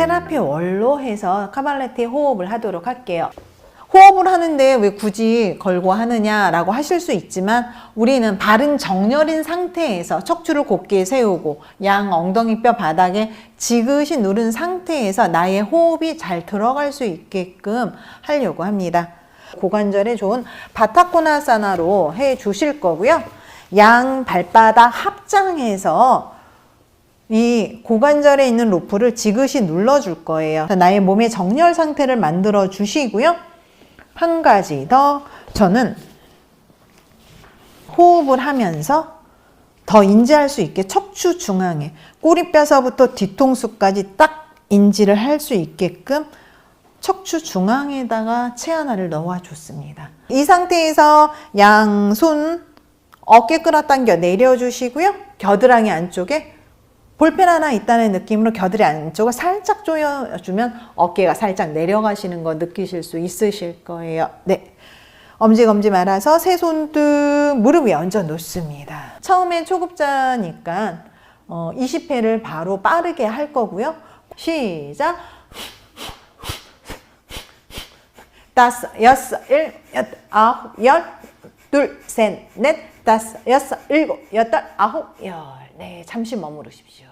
테라피 원로 해서 카발레티 호흡을 하도록 할게요. 호흡을 하는데 왜 굳이 걸고 하느냐라고 하실 수 있지만 우리는 바른 정렬인 상태에서 척추를 곧게 세우고 양 엉덩이 뼈 바닥에 지그시 누른 상태에서 나의 호흡이 잘 들어갈 수 있게끔 하려고 합니다. 고관절에 좋은 바타코나사나로 해 주실 거고요. 양 발바닥 합장해서 이 고관절에 있는 로프를 지그시 눌러줄 거예요. 나의 몸의 정렬 상태를 만들어 주시고요. 한 가지 더 저는 호흡을 하면서 더 인지할 수 있게 척추 중앙에 꼬리뼈서부터 뒤통수까지 딱 인지를 할 수 있게끔 척추 중앙에다가 체 하나를 넣어 줬습니다. 이 상태에서 양손 어깨 끌어당겨 내려주시고요. 겨드랑이 안쪽에 볼펜 하나 있다는 느낌으로 겨드랑이 안쪽을 살짝 조여주면 어깨가 살짝 내려가시는 거 느끼실 수 있으실 거예요. 네. 엄지검지 말아서 세 손등 무릎 위에 얹어 놓습니다. 처음엔 초급자니까 어, 20회를 바로 빠르게 할 거고요. 시작. 다섯, 여섯, 일, 여덟, 아홉, 열, 둘, 셋, 넷, 다섯, 여섯, 일곱, 여덟, 아홉, 열. 네, 잠시 머무르십시오.